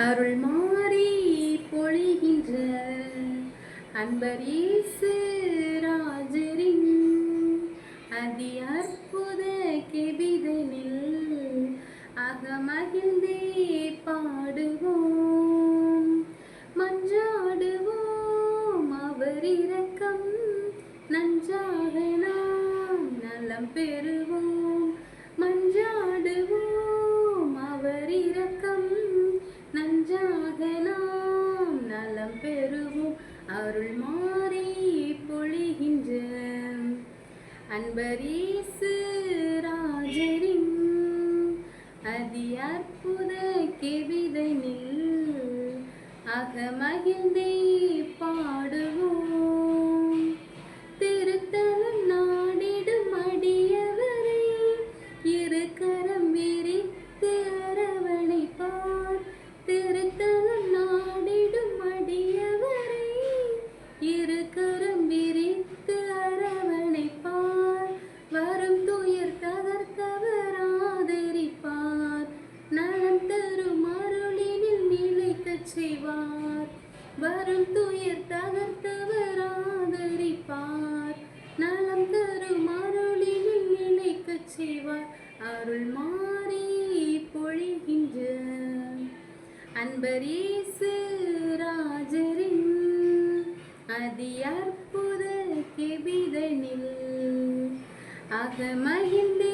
அருள் மாறி பொழிகின்ற அன்பரீசு ராஜரின் அதி அற்புத கெபிதனில் அகமகிழ்ந்தே பாடுவோம். மஞ்சாடுவோம் அவர் இரக்கம் நஞ்சாக நாம் நலம் பெறுவோம். மஞ்சாடுவோம் அவர் இரக்கம் நஞ்சாக நாம் நலம் பெறுவோம் அருள் மாறி பொழிகின்ற. அன்பரீசு ராஜரின் அதி அற்புத கெவிதனில் அகமகிழ்ந்தே பாடுவோம். செய்வார். வரும் துயர் தகர்த்தவர் ஆதரிப்பார். நலம் தரும் அருளினில் நிலைக்கச் செய்வார். அருள் மாறி பொழிகின்ற அன்பரீசு ராஜரின் அதி அற்புத கெபிதனில் அகமகிழ்ந்தே